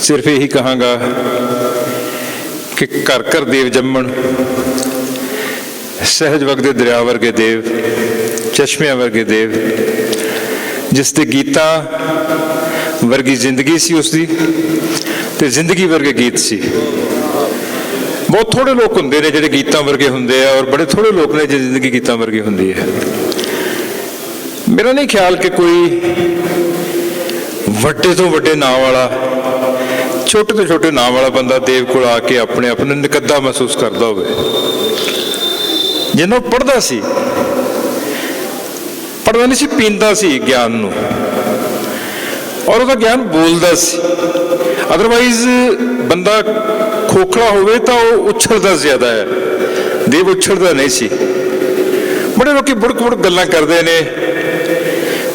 ਸਿਰਫ ਇਹੀ ਕਹਾਂਗਾ ਕਿ ਘਰ ਘਰ ਦੇਵ ਜੰਮਣ, ਸਹਿਜ ਵਗਦੇ ਦਰਿਆ ਵਰਗੇ ਦੇਵ, ਚਸ਼ਮਿਆਂ ਵਰਗੇ ਦੇਵ, ਜਿਸ ਤੇ ਗੀਤਾਂ ਵਰਗੀ ਜ਼ਿੰਦਗੀ ਸੀ ਉਸ ਦੀ ਤੇ ਜ਼ਿੰਦਗੀ ਵਰਗੇ ਗੀਤ ਸੀ। ਬਹੁਤ ਥੋੜੇ ਲੋਕ ਹੁੰਦੇ ਨੇ ਜਿਹੜੇ ਗੀਤਾਂ ਵਰਗੇ ਹੁੰਦੇ ਆ ਔਰ ਬੜੇ ਥੋੜੇ ਲੋਕ ਨੇ ਜਿਹਦੀ ਜ਼ਿੰਦਗੀ ਗੀਤਾਂ ਵਰਗੀ ਹੁੰਦੀ ਹੈ। ਮੇਰਾ ਨਹੀਂ ਖਿਆਲ ਕਿ ਕੋਈ ਵੱਡੇ ਤੋਂ ਵੱਡੇ ਨਾਂ ਵਾਲਾ ਛੋਟੇ ਤੋਂ ਛੋਟੇ ਨਾਂ ਵਾਲਾ ਬੰਦਾ ਦੇਵ ਕੋਲ ਆ ਕੇ ਆਪਣੇ ਆਪ ਨੂੰ ਨਿਕੱਦਾ ਮਹਿਸੂਸ ਕਰਦਾ ਹੋਵੇ। ਜਿਹਨੂੰ ਪੜਦਾ ਸੀ। ਪੜਦਾ ਨਹੀਂ ਸੀ, ਪੀਂਦਾ ਸੀ ਗਿਆਨ ਨੂੰ। ਔਰ ਉਹਦਾ ਗਿਆਨ ਬੋਲਦਾ ਸੀ। ਅਦਰਵਾਈਜ਼ ਬੰਦਾ ਖੋਖਲਾ ਹੋਵੇ ਤਾਂ ਉਹ ਉਛਲਦਾ ਜ਼ਿਆਦਾ ਹੈ। ਦੇਵ ਉਛਲਦਾ ਨਹੀਂ ਸੀ। ਬੜੇ ਲੋਕੀ ਬੁੜਕ ਬੁੜਕ ਗੱਲਾਂ ਕਰਦੇ ਨੇ।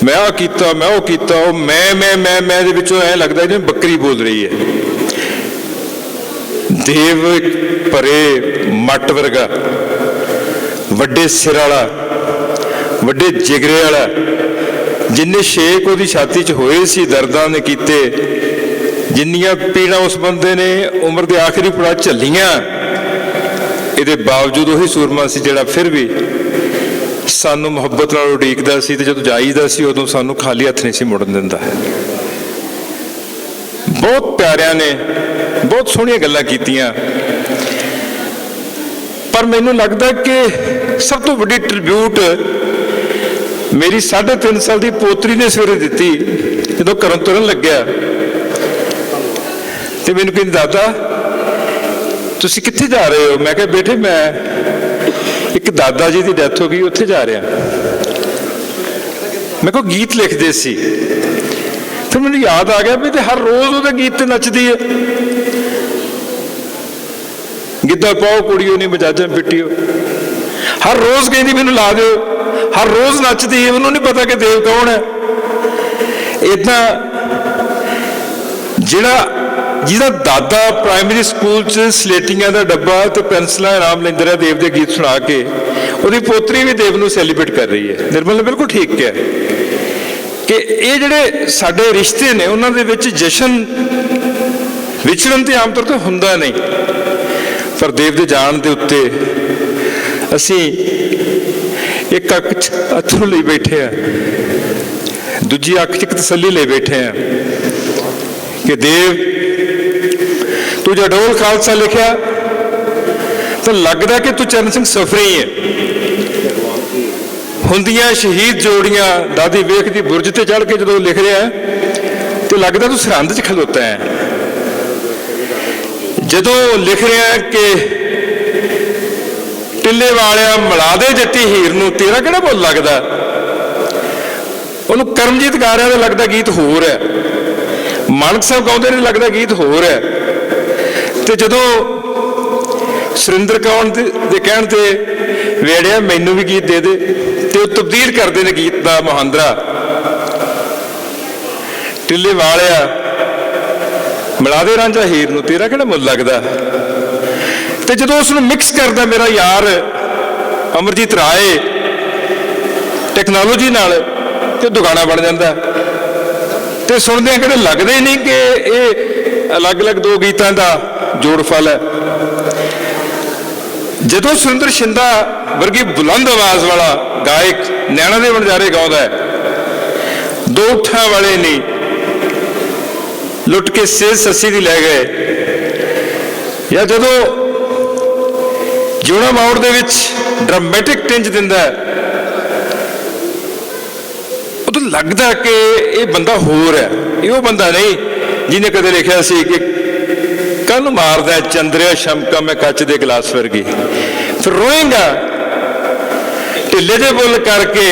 ਮੈਂ ਆ ਕੀਤਾ, ਮੈਂ ਉਹ ਕੀਤਾ, ਉਹ ਮੈਂ ਮੈਂ ਮੈਂ ਮੈਂ ਦੇ ਵਿੱਚੋਂ ਐ ਲੱਗਦਾ ਜਿਵੇਂ ਬੱਕਰੀ ਬੋਲ ਰਹੀ ਹੈ। ਦੇਵ ਇੱਕ ਪਰੇ ਮੱਟ ਵਰਗਾ, ਵੱਡੇ ਸਿਰ ਵਾਲਾ, ਵੱਡੇ ਜਿਗਰੇ ਵਾਲਾ, ਜਿੰਨੇ ਛੇਕ ਉਹਦੀ ਛਾਤੀ 'ਚ ਹੋਏ ਸੀ, ਦਰਦਾਂ ਨੇ ਕੀਤੇ, ਜਿੰਨੀਆਂ ਪੀੜਾਂ ਉਸ ਬੰਦੇ ਨੇ ਉਮਰ ਦੇ ਆਖਰੀ ਪੜਾਅ ਝੱਲੀਆਂ, ਇਹਦੇ ਬਾਵਜੂਦ ਉਹੀ ਸੂਰਮਾ ਸੀ ਜਿਹੜਾ ਫਿਰ ਵੀ ਸਾਨੂੰ ਮੁਹੱਬਤ ਨਾਲ ਉਡੀਕਦਾ ਸੀ ਤੇ ਜਦੋਂ ਜਾਈਦਾ ਸੀ, ਉਦੋਂ ਸਾਨੂੰ ਖਾਲੀ ਹੱਥ ਨਹੀਂ ਸੀ ਮੁੜਨ ਦਿੰਦਾ। ਬਹੁਤ ਪਿਆਰਿਆਂ ਨੇ, ਬਹੁਤ ਸੋਹਣੀਆਂ ਗੱਲਾਂ ਕੀਤੀਆਂ। ਪਰ ਮੈਨੂੰ ਲੱਗਦਾ ਕਿ ਸਭ ਤੋਂ ਵੱਡੀ ਟ੍ਰਿਬਿਊਟ ਮੇਰੀ 3.5 ਸਾਲ ਦੀ ਪੋਤਰੀ ਨੇ ਸਵੇਰੇ ਦਿੱਤੀ, ਜਦੋਂ ਘਰੋਂ ਤੁਰਨ ਲੱਗਿਆ। ਤੇ ਮੈਨੂੰ ਕਹਿੰਦੀ, ਦਾਦਾ, ਤੁਸੀਂ ਕਿੱਥੇ ਜਾ ਰਹੇ ਹੋ? ਮੈਂ ਕਿਹਾ, ਬੇਟੇ, ਮੈਂ ਇੱਕ ਦਾਦਾ ਜੀ ਦੀ ਡੈਥ ਹੋ ਗਈ, ਉੱਥੇ ਜਾ ਰਿਹਾ ਮੈਂ ਕੋ ਗੀਤ ਲਿਖਦੇ ਸੀ। ਫਿਰ ਮੈਨੂੰ ਯਾਦ ਆ ਗਿਆ ਵੀ ਤੇ ਹਰ ਰੋਜ਼ ਉਹਦੇ ਗੀਤ ਤੇ ਨੱਚਦੀ ਹੈ ਗਿੱਧਾ ਪਾਓ ਕੁੜੀਓ ਨਹੀਂ ਮਜਾਜਾਂ ਪਿੱਟਿਓ। ਹਰ ਰੋਜ਼ ਕਹਿੰਦੀ ਮੈਨੂੰ ਲਾ ਦਿਓ। ਹਰ ਰੋਜ਼ ਨੱਚਦੀ ਹੈ ਉਹਨੂੰ ਨਹੀਂ ਪਤਾ ਕਿ ਦੇਵ ਕੌਣ ਹੈ ਇਦਾਂ ਜਿਹੜਾ ਜਿਹਦਾ ਦਾਦਾ ਪ੍ਰਾਇਮਰੀ ਸਕੂਲ 'ਚ ਸਲੇਟੀਆਂ ਦਾ ਡੱਬਾ ਤੇ ਪੈਨਸਲਾਂ ਇਨਾਮ ਲੈਂਦਾ ਰਿਹਾ ਦੇਵ ਦੇ ਗੀਤ ਸੁਣਾ ਕੇ, ਉਹਦੀ ਪੋਤਰੀ ਵੀ ਦੇਵ ਨੂੰ ਸੈਲੀਬ੍ਰੇਟ ਕਰ ਰਹੀ ਹੈ। ਨਿਰਮਲ ਨੇ ਬਿਲਕੁਲ ਠੀਕ ਕਿਹਾ। ਕਿ ਇਹ ਜਿਹੜੇ ਸਾਡੇ ਰਿਸ਼ਤੇ ਨੇ, ਉਹਨਾਂ ਦੇ ਵਿੱਚ ਜਸ਼ਨ ਵਿਚਰਨ ਤੇ ਆਮ ਤੌਰ ਤੇ ਹੁੰਦਾ ਨਹੀਂ। ਪਰ ਦੇਵ ਦੇ ਜਾਣ ਦੇ ਉੱਤੇ ਅਸੀਂ ਇੱਕ ਅੱਖ 'ਚ ਅਥਰੂ ਲਈ ਬੈਠੇ ਆ ਦੂਜੀ ਅੱਖ 'ਚ ਇੱਕ ਤਸੱਲੀ ਲਈ ਬੈਠੇ ਆ ਕਿ ਦੇਵ, ਤੂੰ ਜਡੋਲ ਖਾਲਸਾ ਲਿਖਿਆ ਤਾਂ ਲੱਗਦਾ ਕਿ ਤੂੰ ਚਰਨ ਸਿੰਘ ਸਫਰੀ ਹੈ। ਹੁੰਦੀਆਂ ਸ਼ਹੀਦ ਜੋੜੀਆਂ ਦਾਦੀ ਵੇਖ ਦੀ ਬੁਰਜ ਤੇ ਚੜ ਕੇ ਜਦੋਂ ਲਿਖ ਰਿਹਾ, ਤੇ ਲੱਗਦਾ ਤੂੰ ਸਰਹੰਦ 'ਚ ਖਲੋਤਾ ਹੈ। ਜਦੋਂ ਲਿਖ ਰਿਹਾ ਕਿ ਟਿੱਲੇ ਵਾਲਿਆ ਮਿਲਾ ਦੇ ਜੱਟੀ ਹੀਰ ਨੂੰ ਤੇਰਾ ਕਿਹੜਾ ਬੋਲ ਲੱਗਦਾ? ਉਹਨੂੰ ਕਰਮਜੀਤ ਗਾ ਰਿਹਾ ਤਾਂ ਲੱਗਦਾ ਗੀਤ ਹੋਰ ਹੈ। ਮਾਨਕ ਸਾਹਿਬ ਗਾਉਂਦੇ ਨੇ ਲੱਗਦਾ ਗੀਤ ਹੋਰ ਹੈ। ਤੇ ਜਦੋਂ ਸੁਰਿੰਦਰ ਕੌਣ ਦੇ ਕਹਿਣ ਤੇ ਵੇੜਿਆ, ਮੈਨੂੰ ਵੀ ਗੀਤ ਦੇ ਦੇ। ਤੇ ਤਬਦੀਲ ਕਰਦੇ ਨੇ ਗੀਤ ਦਾ ਮਹਾਂਦਰਾ, ਟਿੱਲੇ ਵਾਲਿਆ, ਮਿਲਾ ਦੇ ਰਾਂਝਾ ਹੀਰ ਨੂੰ, ਤੇਰਾ ਕਿਹੜਾ ਮੁੱਲ ਲੱਗਦਾ? ਤੇ ਜਦੋਂ ਉਸ ਨੂੰ ਮਿਕਸ ਕਰਦਾ ਮੇਰਾ ਯਾਰ ਅਮਰਜੀਤ ਰਾਏ ਟੈਕਨੋਲੋਜੀ ਨਾਲ ਤੇ ਦੁਗਾਣਾ ਬਣ ਜਾਂਦਾ। ਤੇ ਸੁਣਦੇ ਆ ਕਿਹੜੇ ਲੱਗਦੇ ਨਹੀਂ ਕਿ ਇਹ ਅਲੱਗ-ਅਲੱਗ ਦੋ ਗੀਤਾਂ ਦਾ ਜੋੜ ਫਲ ਹੈ। ਜਦੋਂ ਸੁਰਿੰਦਰ ਸ਼ਿੰਦਾ ਵਰਗੀ ਬੁਲੰਦ ਆਵਾਜ਼ ਵਾਲਾ ਗਾਇਕ ਨੈਣਾ ਦੇ ਵਣਜਾਰੇ ਗਾਉਂਦਾ ਹੈ, ਦੋ ਉੱਠਾਂ ਵਾਲੇ ਨਹੀਂ ਲੁੱਟ ਕੇ ਸੇਜ ਸੱਸੀ ਦੀ ਲੈ ਗਏ। ਜਾਂ ਜਦੋਂ ਜਿਉਣਾ ਮੌੜ ਦੇ ਵਿੱਚ ਡਰਾਮੈਟਿਕ ਟਿੰਜ ਦਿੰਦਾ ਹੈ, ਉਦੋਂ ਲੱਗਦਾ ਕਿ ਇਹ ਬੰਦਾ ਹੋਰ ਹੈ, ਇਹ ਉਹ ਬੰਦਾ ਨਹੀਂ ਜਿਹਨੇ ਕਦੇ ਲਿਖਿਆ ਸੀ ਕਿ ਕੰਨ ਮਾਰਦਾ ਚੰਦਰਿਆ ਸ਼ਮਕਾ ਮੈਂ ਕੱਚ ਦੇ ਗਲਾਸ ਵਰਗੀ। ਫਿਰ ਰੋਏਗਾ। ਢਿੱਲੇ ਦੇ ਬੁੱਲ ਕਰਕੇ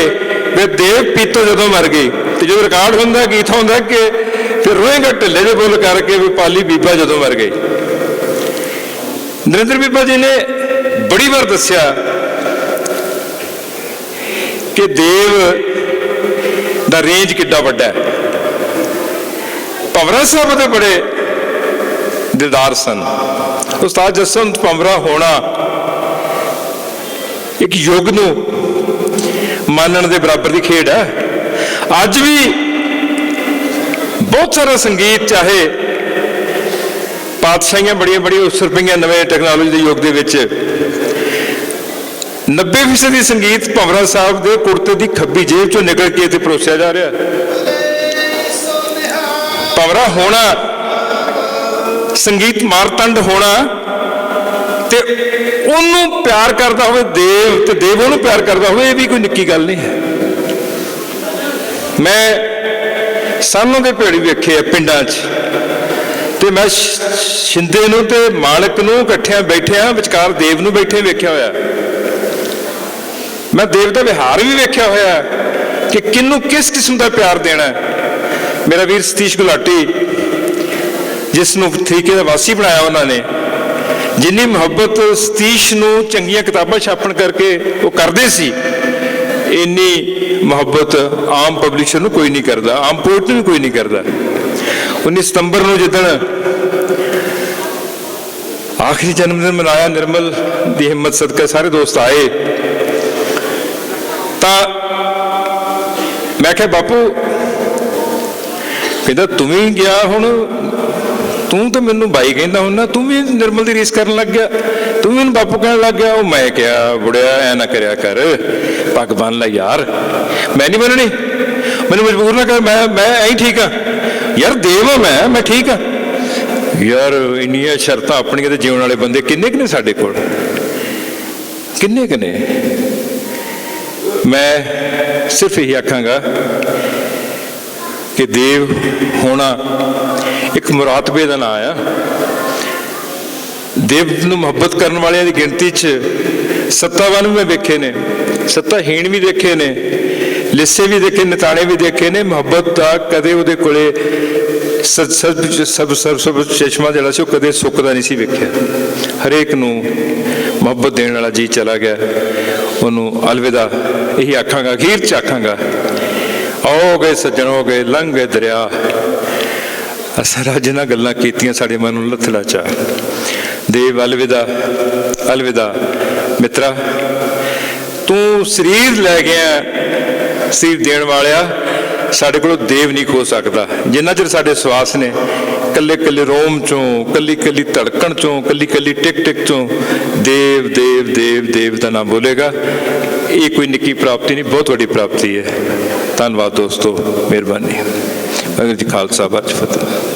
ਵੇ ਦੇਵ ਪੀਤੋ ਜਦੋਂ ਮਰ ਗਈ, ਤੇ ਜਦੋਂ ਰਿਕਾਰਡ ਹੁੰਦਾ, ਗੀਤ ਹੁੰਦਾ ਕਿ ਫਿਰ ਰੋਏਗਾ ਢਿੱਲੇ ਦੇ ਬੁੱਲ ਕਰਕੇ ਵੀ ਪਾਲੀ ਬੀਬਾ ਜਦੋਂ ਮਰ ਗਈ। ਨਰਿੰਦਰ ਬੀਬਾ ਜੀ ਨੇ ਬੜੀ ਵਾਰ ਦੱਸਿਆ ਕਿ ਦੇਵ ਦਾ ਰੇਂਜ ਕਿੱਡਾ ਵੱਡਾ ਹੈ। ਭਵਰਾ ਸਾਹਿਬ ਦੇ ਬੜੇ ਦਿਲਦਾਰ ਸਨ। ਉਸਤਾਦ ਜਸਵੰਤ ਭਵਰਾ ਹੋਣਾ ਇੱਕ ਯੁੱਗ ਨੂੰ ਮੰਨਣ ਦੇ ਬਰਾਬਰ ਦੀ ਖੇਡ ਹੈ। ਅੱਜ ਵੀ ਬਹੁਤ ਸਾਰਾ ਸੰਗੀਤ, ਚਾਹੇ ਬਾਦਸ਼ਾਹੀਆਂ ਬੜੀਆਂ ਬੜੀਆਂ ਉਸਰ ਪਈਆਂ ਨਵੇਂ ਟੈਕਨੋਲੋਜੀ ਦੇ ਯੁੱਗ ਦੇ ਵਿੱਚ 90% ਦੀ ਸੰਗੀਤ ਭਵਰਾ ਸਾਹਿਬ ਦੇ ਕੁੜਤੇ ਦੀ ਖੱਬੀ ਜੇਬ ਚੋਂ ਨਿਕਲ ਕੇ ਤੇ ਪਰੋਸਿਆ ਜਾ ਰਿਹਾ। ਭਵਰਾ ਹੋਣਾ ਸੰਗੀਤ ਮਾਰਤੰਡ ਹੋਣਾ ਤੇ ਉਹਨੂੰ ਪਿਆਰ ਕਰਦਾ ਹੋਵੇ ਦੇਵ ਤੇ ਦੇਵ ਉਹਨੂੰ ਪਿਆਰ ਕਰਦਾ ਹੋਵੇ, ਇਹ ਵੀ ਕੋਈ ਨਿੱਕੀ ਗੱਲ ਨਹੀਂ ਹੈ। ਮੈਂ ਸਾਨੋਂ ਦੇ ਭੇੜੀ ਵੇਖੇ ਆ ਪਿੰਡਾਂ 'ਚ। ਤੇ ਮੈਂ ਸ਼- ਸ਼ਿੰਦੇ ਨੂੰ ਤੇ ਮਾਲਕ ਨੂੰ ਇਕੱਠਿਆਂ ਬੈਠਿਆਂ, ਵਿਚਕਾਰ ਦੇਵ ਨੂੰ ਬੈਠੇ ਵੇਖਿਆ ਹੋਇਆ। ਮੈਂ ਦੇਵ ਦਾ ਵਿਹਾਰ ਵੀ ਵੇਖਿਆ ਹੋਇਆ ਕਿ ਕਿੰਨੂੰ ਕਿਸ ਕਿਸਮ ਦਾ ਪਿਆਰ ਦੇਣਾ ਮੇਰਾ ਵੀਰ ਸਤੀਸ਼ ਗੁਲਾਟੀ ਜਿਸ ਨੂੰ ਤਰੀਕੇ ਦਾ ਵਾਸੀ ਬਣਾਇਆ ਉਹਨਾਂ ਨੇ, ਜਿੰਨੀ ਮੁਹੱਬਤ ਸਤੀਸ਼ ਨੂੰ ਚੰਗੀਆਂ ਕਿਤਾਬਾਂ ਛਾਪਣ ਕਰਕੇ ਉਹ ਕਰਦੇ ਸੀ, ਇੰਨੀ ਮੁਹੱਬਤ ਆਮ ਪਬਲਿਸ਼ਰ ਨੂੰ ਕੋਈ ਨਹੀਂ ਕਰਦਾ, ਆਮ ਪੋਰਟ ਨੂੰ ਵੀ ਕੋਈ ਨਹੀਂ ਕਰਦਾ। 19 ਸਤੰਬਰ ਨੂੰ ਜਿੱਦਣ ਆਖਰੀ ਜਨਮ ਦਿਨ ਮਨਾਇਆ ਨਿਰਮਲ ਦੀ ਹਿੰਮਤ ਸਦਕਾ ਸਾਰੇ ਦੋਸਤ ਆਏ, ਤਾਂ ਮੈਂ ਕਿਹਾ, ਬਾਪੂ, ਕਹਿੰਦਾ ਤੂੰ ਵੀ ਗਿਆ ਹੁਣ ਤੂੰ ਤਾਂ ਮੈਨੂੰ ਬਾਈ ਕਹਿੰਦਾ ਹੁੰਦਾ, ਤੂੰ ਵੀ ਨਿਰਮਲ ਦੀ ਰੀਸ ਕਰਨ ਲੱਗ ਗਿਆ। ਤੂੰ ਵੀ ਮੈਨੂੰ ਬਾਪੂ ਕਹਿਣ ਲੱਗ ਗਿਆ, ਉਹ ਮੈਂ ਕਿਹਾ, ਬੁੜਿਆ, ਐ ਨਾ ਕਰਿਆ ਕਰ। ਪੱਗ ਬੰਨ ਲੈ ਯਾਰ। ਮੈਂ ਨਹੀਂ ਬੰਨਣੀ। ਮੈਨੂੰ ਮਜਬੂਰ ਨਾ ਕਰ, ਮੈਂ ਮੈਂ ਐਂ ਠੀਕ ਆ। ਯਾਰ ਦੇਵ ਮੈਂ ਮੈਂ ਠੀਕ ਆ। ਯਾਰ ਇੰਨੀਆਂ ਸ਼ਰਤਾਂ ਆਪਣੀਆਂ ਤੇ ਜਿਉਣ ਵਾਲੇ ਬੰਦੇ ਕਿੰਨੇ ਕਿ ਨੇ ਸਾਡੇ ਕੋਲ? ਕਿੰਨੇ ਕਿ ਨੇ? ਮੈਂ ਸਿਰਫ ਇਹੀ ਆਖਾਂਗਾ ਕਿ ਦੇਵ ਹੋਣਾ ਇੱਕ ਮੁਰਾਤਬੇ ਦਾ ਨਾਂ ਆ। ਦੇਵ ਨੂੰ ਮੁਹੱਬਤ ਕਰਨ ਵਾਲਿਆਂ ਦੀ ਗਿਣਤੀ 'ਚ ਸੱਤਾਵਾਨ ਵੀ ਮੈਂ ਵੇਖੇ ਨੇ, ਸੱਤਾਹੀਣ ਵੀ ਦੇਖੇ ਨੇ, ਲਿੱਸੇ ਵੀ ਦੇਖੇ, ਨਤਾਣੇ ਵੀ ਦੇਖੇ ਨੇ, ਮੁਹੱਬਤ ਦਾ ਕਦੇ ਉਹਦੇ ਕੋਲੇ ਸਭ ਸਭ ਸਭ ਸਭ ਚਸ਼ਮਾ ਜਿਹੜਾ ਸੀ ਉਹ ਕਦੇ ਸੁੱਕਦਾ ਨਹੀਂ ਸੀ ਵੇਖਿਆ। ਹਰੇਕ ਨੂੰ ਮੁਹੱਬਤ ਦੇਣ ਵਾਲਾ ਜੀ ਚਲਾ ਗਿਆ। ਉਹਨੂੰ ਅਲਵਿਦਾ, ਇਹੀ ਆਖਾਂਗਾ, ਅਖੀਰ ਚ ਆਖਾਂਗਾ, ਆਓ ਗਏ ਸੱਜਣ ਹੋ ਗਏ ਲੰਘ ਗਏ ਦਰਿਆ। ਅਸਰ ਅੱਜ ਜਿਨ੍ਹਾਂ ਗੱਲਾਂ ਕੀਤੀਆਂ, ਸਾਡੇ ਮਨ ਨੂੰ ਲੱਥੜਾ ਚਾ ਦੇਵ, ਅਲਵਿਦਾ ਅਲਵਿਦਾ, ਮਿੱਤਰਾ, ਤੂੰ ਸਰੀਰ ਲੈ ਗਿਆ ਸਰੀਰ ਦੇਣ ਵਾਲਿਆ। ਸਾਡੇ ਕੋਲੋਂ ਦੇਵ ਨਹੀਂ ਖੋ ਸਕਦਾ। ਜਿੰਨਾ ਚਿਰ ਸਾਡੇ ਸਵਾਸ ਨੇ, ਕੱਲੇ ਕੱਲੇ ਰੋਮ ਚੋਂ, ਕੱਲੀ ਕੱਲੀ ਧੜਕਣ ਚੋਂ, ਕੱਲੀ ਕੱਲੀ ਟਿਕ ਟਿਕ ਚੋਂ, ਦੇਵ ਦੇਵ ਦੇਵ ਦੇਵ ਦਾ ਨਾਮ ਬੋਲੇਗਾ। ਇਹ ਕੋਈ ਨਿੱਕੀ ਪ੍ਰਾਪਤੀ ਨਹੀਂ, ਬਹੁਤ ਵੱਡੀ ਪ੍ਰਾਪਤੀ ਹੈ। ਧੰਨਵਾਦ ਦੋਸਤੋ, ਮਿਹਰਬਾਨੀ। ਅਗਰ ਜੀ ਖਾਲਸਾ ਬਾਜ ਫਤਿਹ।